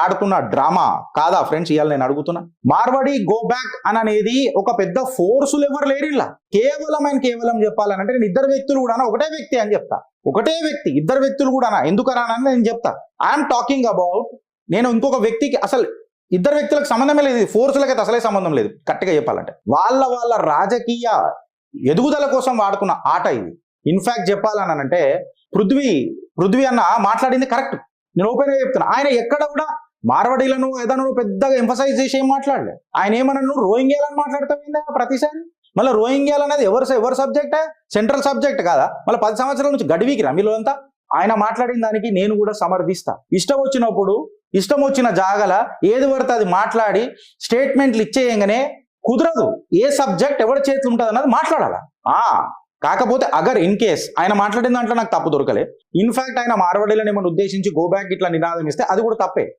ఆడుతున్న డ్రామా కాదా ఫ్రెండ్స్? ఇవాళ నేను అడుగుతున్నా. మార్వాడి గో బ్యాక్ అని అనేది ఒక పెద్ద ఫోర్సులు ఎవరు లేరు ఇలా కేవలం ఆయన కేవలం చెప్పాలనంటే నేను ఇద్దరు వ్యక్తులు కూడా ఒకటే వ్యక్తి అని చెప్తా. ఒకటే వ్యక్తి ఇద్దరు వ్యక్తులు కూడా ఎందుకనా అని నేను చెప్తా. ఐఎమ్ టాకింగ్ అబౌట్ నేను ఇంకొక వ్యక్తికి అసలు ఇద్దరు వ్యక్తులకు సంబంధమే లేదు. ఫోర్సులకి అయితే అసలే సంబంధం లేదు. కరెక్ట్గా చెప్పాలంటే. వాళ్ళ వాళ్ళ రాజకీయ ఎదుగుదల కోసం వాడుకున్న ఆట ఇది. ఇన్ఫాక్ట్ చెప్పాలని అంటే పృథ్వీ పృథ్వీ అన్న మాట్లాడింది కరెక్ట్ నేను ఓపెన్గా చెప్తున్నా. ఆయన ఎక్కడ కూడా మార్వడీలను ఏదైనా పెద్దగా ఎంఫసైజ్ చేసి ఏం మాట్లాడలేదు ఆయన ఏమన్నా నువ్వు రోహింగ్యాలని మాట్లాడతావు ప్రతిసారి? మళ్ళీ రోహింగ్యాలు అనేది ఎవరు ఎవరు సబ్జెక్టే? సెంట్రల్ సబ్జెక్ట్ కాదా? మళ్ళీ పది సంవత్సరాల నుంచి గడివికి రమిలో అంతా ఆయన మాట్లాడిన దానికి నేను కూడా సమర్థిస్తా. ఇష్టం వచ్చినప్పుడు ఇష్టం వచ్చిన జాగల ఏది పడితే అది మాట్లాడి స్టేట్మెంట్లు ఇచ్చేయంగానే కుదరదు. ఏ సబ్జెక్ట్ ఎవరి చేతులు ఉంటుంది అన్నది మాట్లాడాలా కాకపోతే అగర్ ఇన్ కేస్ ఆయన మాట్లాడిన దాంట్లో నాకు తప్పు దొరకలే. ఇన్ఫాక్ట్ ఆయన మార్వడీలను ఏమైనా ఉద్దేశించి గో బ్యాక్ ఇట్లా నినాదం ఇస్తే అది కూడా తప్పే.